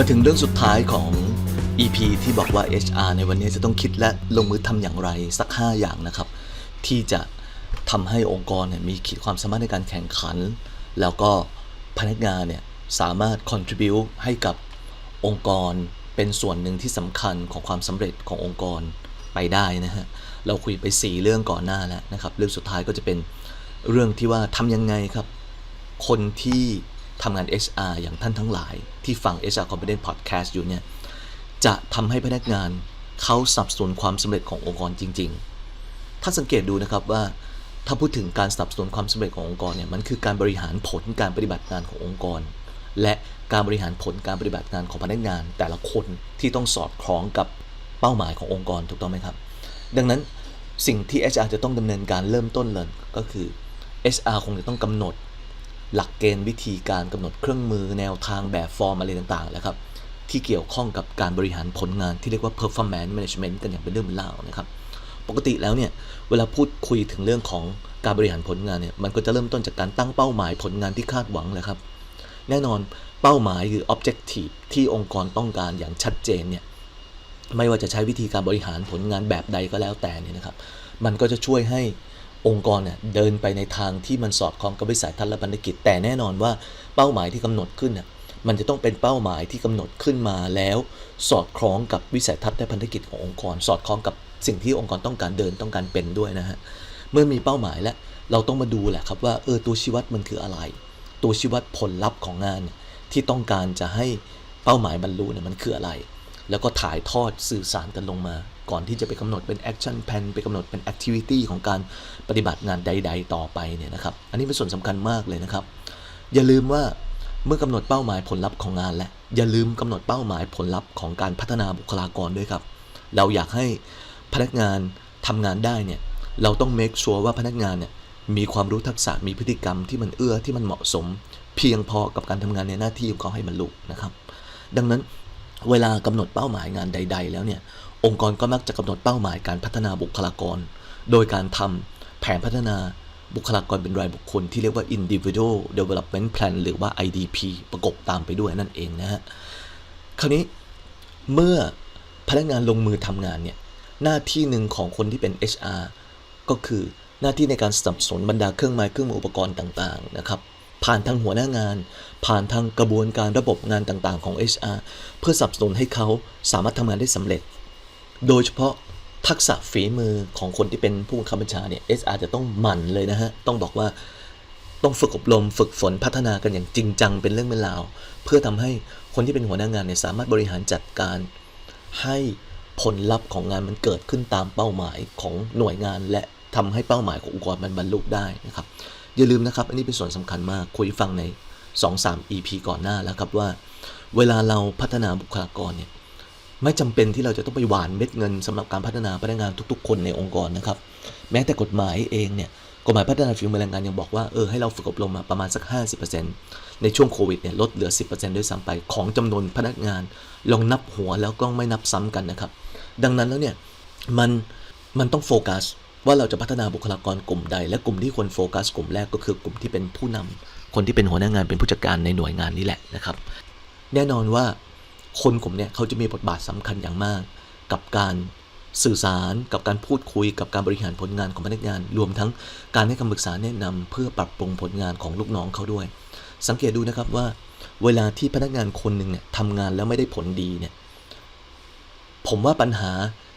มาถึงเรื่องสุดท้ายของ EP ที่บอกว่า HR ในวันนี้จะต้องคิดและลงมือทำอย่างไรสัก 5 อย่างนะครับ ที่จะทำให้องค์กรเนี่ยมีขีดความสามารถในการแข่งขัน แล้วก็พนักงานเนี่ยสามารถ contribute ให้กับองค์กรเป็นส่วนหนึ่งที่สำคัญของความสำเร็จขององค์กรไปได้นะฮะ เราคุยไป 4 เรื่องก่อนหน้าแล้วนะครับ เรื่องสุดท้ายก็จะเป็นเรื่องที่ว่าทำยังไงครับ คนที่ ทำงาน HR อย่างท่านทั้งหลาย ที่ฟัง HR Competence Podcast อยู่เนี่ย จะทำให้พนักงานเขาสับสนความสำเร็จขององค์กรจริงๆถ้าสังเกตดูนะครับว่าถ้าพูดถึงการสับสนความสำเร็จขององค์กรเนี่ยมันคือการบริหารผลการปฏิบัติงานขององค์กร และการบริหารผลการปฏิบัติงานของพนักงาน แต่ละคนที่ต้องสอดคล้องกับเป้าหมายขององค์กรถูกต้องไหมครับ ดังนั้นสิ่งที่ HR จะต้องดำเนินการเริ่มต้นเลยก็คือ HR คงจะต้องกำหนด หลักเกณฑ์วิธีการกำหนดเครื่องมือแนวทางแบบฟอร์มอะไรต่างๆแล้วครับที่เกี่ยวข้องกับการบริหารผลงานที่เรียกว่า performance management กันอย่างเป็นเรื่องเป็นราวนะครับปกติแล้วเนี่ยเวลาพูดคุยถึงเรื่องของการบริหารผลงานเนี่ยมันก็จะเริ่มต้นจากการตั้งเป้าหมายผลงานที่คาดหวังแหละครับ แน่นอนเป้าหมายคือ objective ที่องค์กรต้องการอย่างชัดเจนเนี่ยไม่ว่าจะใช้วิธีการบริหารผลงานแบบใดก็แล้วแต่เนี่ยนะครับ มันก็จะช่วยให้ องค์กรเนี่ยเดินไปในทางที่มันสอดคล้องกับวิสัยทัศน์และพันธกิจ แต่แน่นอนว่าเป้าหมายที่กำหนดขึ้นน่ะมันจะต้องเป็นเป้าหมายที่กำหนดขึ้นมาแล้ว สอดคล้องกับวิสัยทัศน์และพันธกิจขององค์กร สอดคล้องกับสิ่งที่องค์กรต้องการเดินต้องการเป็นด้วยนะฮะเมื่อมีเป้าหมายแล้วเราต้องมาดูแหละครับว่าเออตัวชี้วัดมันคืออะไร ตัวชี้วัดผลลัพธ์ของงานที่ต้องการจะให้เป้าหมายบรรลุเนี่ยมันคืออะไร แล้วก็ถ่ายทอดสื่อสารกันลงมา ก่อนที่จะไปกำหนดเป็นแอคชั่นแพนไปกำหนดเป็นแอคทิวิตี้ของการปฏิบัติงานใด ๆ ต่อไปเนี่ยนะครับ อันนี้เป็นส่วนสำคัญมากเลยนะครับ อย่าลืมว่าเมื่อกำหนดเป้าหมายผลลัพธ์ของงานแล้วอย่าลืมกำหนดเป้าหมายผลลัพธ์ของการพัฒนาบุคลากรด้วยครับ เราอยากให้พนักงานทำงานได้เนี่ยเราต้อง make sure ว่าพนักงานเนี่ยมีความรู้ทักษะมีพฤติกรรมที่มันเอื้อที่มันเหมาะสม เพียงพอกับการทำงานในหน้าที่ของเขาให้บรรลุนะครับ ดังนั้นเวลากำหนดเป้าหมายงานใด ๆ แล้วเนี่ย องค์กรก็มักจะกำหนดเป้าหมายการพัฒนาบุคลากร โดยการทำแผนพัฒนาบุคลากรเป็นรายบุคคลที่เรียกว่า individual development plan หรือว่า IDP ประกบตามไปด้วยนั่นเองนะฮะ คราวนี้เมื่อพนักงานลงมือทำงานเนี่ย หน้าที่หนึ่งของคนที่เป็น HR ก็คือหน้าที่ในการสนับสนุนบรรดาเครื่องไม้เครื่องมืออุปกรณ์ต่างๆนะครับ ผ่านทางหัวหน้างาน ผ่านทางกระบวนการระบบงานต่างๆของ HR เพื่อสนับสนุนให้เขาสามารถทำงานได้สำเร็จ โดยเฉพาะทักษะฝีมือของคนที่เป็นผู้บังคับบัญชาเนี่ย HR จะต้องหมั่นเลยนะฮะ ต้องบอกว่าต้องฝึกอบรมฝึกฝนพัฒนากันอย่างจริงจังเป็นเรื่องเป็นราว เพื่อทำให้คนที่เป็นหัวหน้างานเนี่ยสามารถบริหารจัดการให้ผลลัพธ์ของงานมันเกิดขึ้นตามเป้าหมายของหน่วยงาน และทำให้เป้าหมายขององค์กรมันบรรลุได้นะครับอย่าลืมนะครับ อันนี้เป็นส่วนสำคัญมากคุยฟังใน 2-3 EP ก่อนหน้าแล้วครับว่า เวลาเราพัฒนาบุคลากรเนี่ย ไม่จำเป็นที่เราจะต้องไปหวานเม็ดเงินสำหรับการพัฒนาพนักงานทุก ๆ คนในองค์กรนะครับ แม้แต่กฎหมายเองเนี่ยกฎหมายพัฒนาฝีมือแรงงานยังบอกว่าเออให้เราฝึกอบรมมาประมาณสัก 50%ในช่วงโควิดเนี่ยลดเหลือ 10%ด้วยซ้ำไปของจำนวนพนักงาน ลองนับหัวแล้วก็ไม่นับซ้ำกันนะครับ ดังนั้นแล้วเนี่ยมันมันต้องโฟกัสว่าเราจะพัฒนาบุคลากรกลุ่มใด และกลุ่มที่ควรโฟกัสกลุ่มแรกก็คือกลุ่มที่เป็นผู้นำคนที่เป็นหัวหน้างานเป็นผู้จัดการในหน่วยงานนี้แหละนะครับ แน่นอนว่า คนกลุ่มเนี้ยเขาจะมีบทบาทสำคัญอย่างมาก กับการสื่อสารกับการพูดคุยกับการบริหารผลงานของพนักงาน รวมทั้งการให้คำปรึกษาแนะนำเพื่อปรับปรุงผลงานของลูกน้องเขาด้วย สังเกตดูนะครับว่า เวลาที่พนักงานคนหนึ่งเนี่ยทำงานแล้วไม่ได้ผลดีเนี่ยผมว่าปัญหา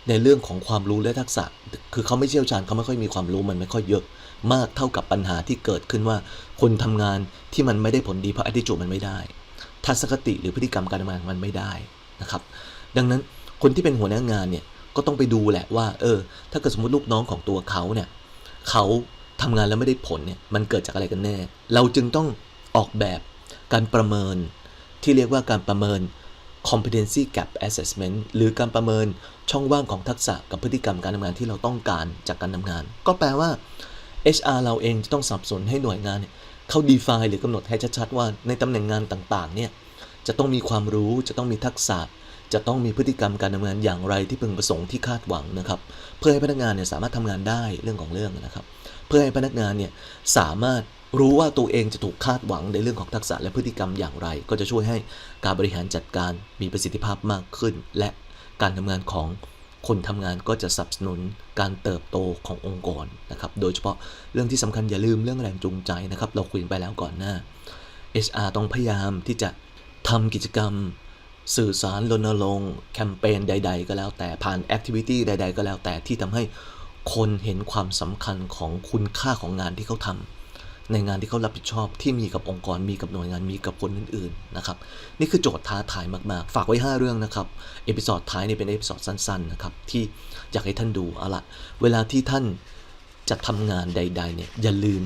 ในเรื่องของความรู้และทักษะ คือเขาไม่เชี่ยวชาญเขาไม่ค่อยมีความรู้มันไม่ค่อยเยอะ มากเท่ากับปัญหาที่เกิดขึ้นว่า คนทำงานที่มันไม่ได้ผลดีเพราะ attitude มันไม่ได้ ทัศนคติหรือพฤติกรรมการทำงานมันไม่ได้นะครับ ดังนั้นคนที่เป็นหัวหน้างานเนี่ยก็ต้องไปดูแหละว่า เออ ถ้าเกิดสมมติลูกน้องของตัวเขาเนี่ยเขาทำงานแล้วไม่ได้ผลเนี่ยมันเกิดจากอะไรกันแน่ เราจึงต้องออกแบบการประเมินที่เรียกว่าการประเมิน competency gap assessment หรือการประเมินช่องว่างของทักษะกับพฤติกรรมการทำงานที่เราต้องการจากการทำงาน ก็แปลว่า HR เราเองจะต้องสับสนให้หน่วยงาน เขา define หรือกำหนดให้ชัดๆว่าในตำแหน่งงานต่างๆเนี่ยจะต้องมีความรู้จะต้องมีทักษะ จะต้องมีพฤติกรรมการทำงานอย่างไรที่พึงประสงค์ที่คาดหวังนะครับ เพื่อให้พนักงานเนี่ยสามารถทำงานได้เรื่องของเรื่องนะครับ เพื่อให้พนักงานเนี่ยสามารถรู้ว่าตัวเองจะถูกคาดหวังในเรื่องของทักษะและพฤติกรรมอย่างไร ก็จะช่วยให้การบริหารจัดการมีประสิทธิภาพมากขึ้น และการทำงานของ คนทำงานก็จะสนับสนุนการเติบโตขององค์กรนะครับ โดยเฉพาะเรื่องที่สำคัญอย่าลืมเรื่องแรงจูงใจนะครับ เราคุยกันไปแล้วก่อนหน้า HR ต้องพยายามที่จะทำกิจกรรม สื่อสารรณรงค์แคมเปญใด ๆ ก็แล้วแต่ผ่านแอคทิวิตี้ใด ๆ ก็แล้วแต่ที่ทำให้คนเห็นความสำคัญของคุณค่าของงานที่เขาทำ ในงานที่เขารับผิดชอบที่มีกับองค์กรมีกับหน่วยงานมีกับคนอื่นๆนะครับนี่คือโจทย์ท้าทายมากๆ ฝากไว้ 5 เรื่องนะครับเอพิ o d ดท้ายนี่เป็นเอพิ o d ดสั้นๆนะครับที่อยากให้ท่านดูเอาละเวลาที่ท่านจะทำงานใด ๆเนี่ยอย่าลืม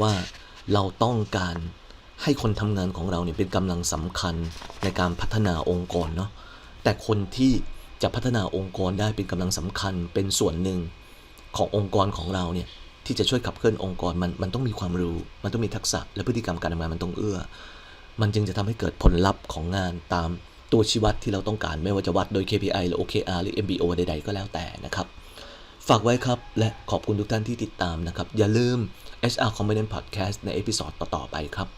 ว่าเราต้องการให้คนทำงานของเราเนี่ยเป็นกำลังสำคัญในการพัฒนาองค์กรเนาะแต่คนที่จะพัฒนาองค์กรได้เป็นกำลังสำคัญเป็นส่วนหนึ่งขององค์กรของเราเนี่ย ที่จะช่วยขับเคลื่อนองค์กรมันมันต้องมีความรู้ มันต้องมีทักษะและพฤติกรรมการทำงานมันต้องเอื้อ มันจึงจะทำให้เกิดผลลัพธ์ของงานตามตัวชี้วัดที่เราต้องการไม่ว่าจะวัดโดย KPI หรือ OKR หรือ MBO ใดๆ ก็แล้วแต่นะครับ ฝากไว้ครับ และขอบคุณทุกท่านที่ติดตามนะครับ อย่าลืม HR Component Podcast ในเอพิ o d ดต่อ ๆ ไปครับ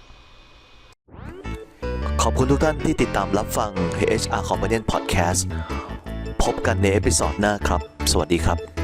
ขอบคุณทุกท่านที่ติดตามรับฟัง HR Component Podcast พบกันในเอพิ o d ดหน้าครับ สวัสดีครับ